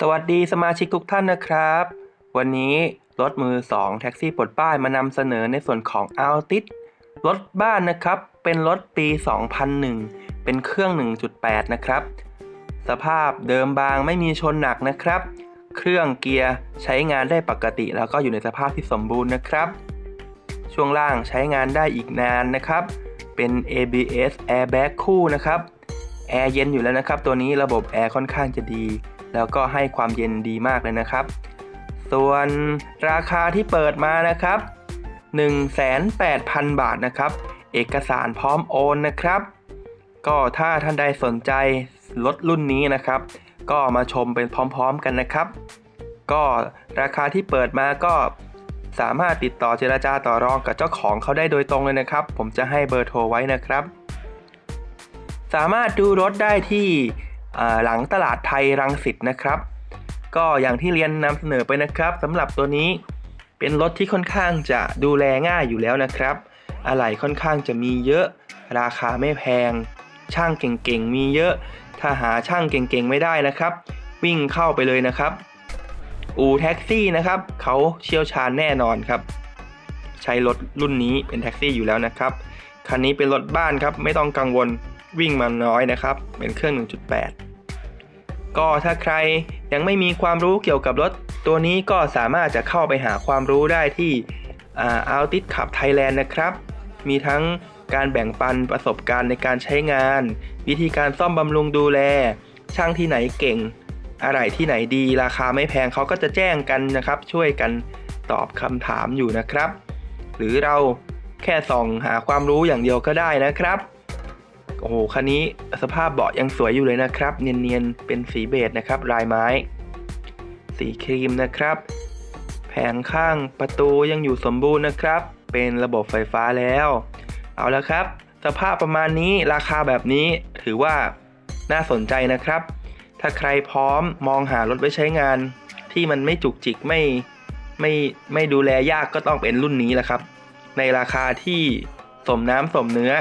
สวัสดีสมาชิกทุกท่านนะครับ วันนี้รถมือ 2 แท็กซี่ปลดป้ายมานำเสนอในส่วนของ a l t i s รถบ้านนะครับ เป็นรถปี 2001 เป็นเครื่อง 1.8 นะครับ สภาพเดิมบางไม่มีชนหนักนะครับ เครื่องเกียร์ใช้งานได้ปกติ แล้วก็อยู่ในสภาพที่สมบูรณ์นะครับ ช่วงล่างใช้งานได้อีกนานนะครับ เป็น ABS airbag คู่นะครับ แอร์เย็นอยู่แล้วนะครับ ตัวนี้ระบบแอร์ค่อนข้างจะดี แล้วก็ให้ความเย็นดีมากเลยนะครับ ส่วนราคาที่เปิดมานะครับ 18,000 บาทนะครับ เอกสารพร้อมโอนนะครับ ก็ถ้าท่านใดสนใจรถรุ่นนี้นะครับ ก็มาชมเป็นพร้อมๆกันนะครับ ก็ราคาที่เปิดมาก็สามารถติดต่อเจราจาต่อรองกับเจ้าของเขาได้โดยตรงเลยนะครับ ผมจะให้เบอร์โทรไว้นะครับ สามารถดูรถได้ที่หลังตลาดไทยรังสิตนะครับ ก็อย่างที่เรียนนำเสนอไปนะครับสำหรับตัวนี้เป็นรถที่ค่อนข้างจะดูแลง่ายอยู่แล้วนะครับ อะไหล่ค่อนข้างจะมีเยอะราคาไม่แพง ช่างเก่งๆ มีเยอะ ถ้าหาช่างเก่งๆ ไม่ได้นะครับ วิ่งเข้าไปเลยนะครับ อูแท็กซี่นะครับ เขาเชี่ยวชาญแน่นอนครับ ใช้รถรุ่นนี้เป็นแท็กซี่อยู่แล้วนะครับ คันนี้เป็นรถบ้านครับ ไม่ต้องกังวล วิ่งมาน้อยนะครับ เป็นเครื่อง 1.8 ก็ถ้าใครยังไม่มีความรู้เกี่ยวกับรถ ตัวนี้ก็สามารถจะเข้าไปหาความรู้ได้ที่อัลติสขับไทยแลนด์นะครับ มีทั้งการแบ่งปันประสบการณ์ในการใช้งาน วิธีการซ่อมบำรุงดูแล ช่างที่ไหนเก่ง อะไรที่ไหนดี ราคาไม่แพงเขาก็จะแจ้งกันนะครับ ช่วยกันตอบคำถามอยู่นะครับ หรือเราแค่ส่องหาความรู้อย่างเดียวก็ได้นะครับ โอ้โหคันนี้สภาพเบาะยังสวยอยู่เลยนะครับ เนียนๆ เป็นสีเบจนะครับ ลายไม้ สีครีมนะครับ แผงข้างประตูยังอยู่สมบูรณ์นะครับ เป็นระบบไฟฟ้าแล้ว เอาละครับ สภาพประมาณนี้ราคาแบบนี้ถือว่าน่าสนใจนะครับ ถ้าใครพร้อมมองหารถไว้ใช้งาน ที่มันไม่จุกจิกไม่ไม่ไม่ดูแลยากก็ต้องเป็นรุ่นนี้แหละครับ ในราคาที่สมน้ำสมเนื้อ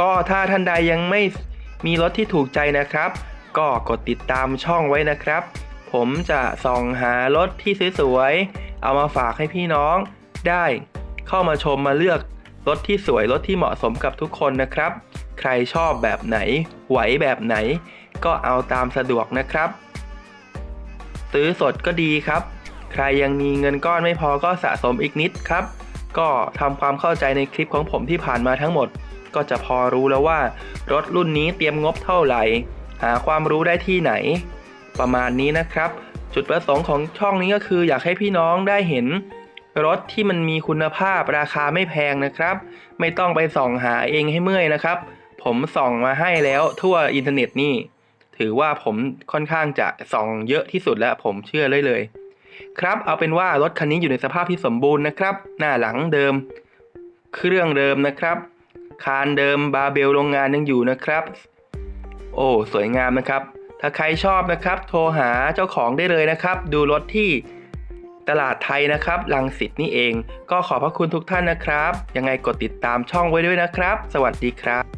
ก็ถ้าท่านใดยังไม่มีรถที่ถูกใจนะครับ ก็กดติดตามช่องไว้นะครับ ผมจะส่องหารถที่สวยๆเอามาฝากให้พี่น้อง ได้เข้ามาชมมาเลือกรถที่สวยรถที่เหมาะสมกับทุกคนนะครับ ใครชอบแบบไหน ไหวแบบไหน ก็เอาตามสะดวกนะครับ ซื้อสดก็ดีครับ ใครยังมีเงินก้อนไม่พอก็สะสมอีกนิดครับ ก็ทำความเข้าใจในคลิปของผมที่ผ่านมาทั้งหมด ก็จะพอรู้แล้วว่า รถรุ่นนี้เตรียมงบเท่าไหร่ หาความรู้ได้ที่ไหน ประมาณนี้นะครับ จุดประสงค์ของช่องนี้ก็คืออยากให้พี่น้องได้เห็น รถที่มันมีคุณภาพราคาไม่แพงนะครับ ไม่ต้องไปส่องหาเองให้เมื่อยนะครับ ผมส่องมาให้แล้วทั่วอินเทอร์เน็ตนี่ ถือว่าผมค่อนข้างจะส่องเยอะที่สุดแล้วผมเชื่อเลยเลย ครับเอาเป็นว่ารถคันนี้อยู่ในสภาพที่สมบูรณ์นะครับ หน้าหลังเดิม เครื่องเดิมนะครับ คานเดิมบาเบลโรงงานยังอยู่นะครับ โอ้สวยงามนะครับ ถ้าใครชอบนะครับ โทรหาเจ้าของได้เลยนะครับ ดูรถที่ตลาดไทยนะครับลังสิตนี่เอง ก็ขอพระคุณทุกท่านนะครับ ยังไงกดติดตามช่องไว้ด้วยนะครับ สวัสดีครับ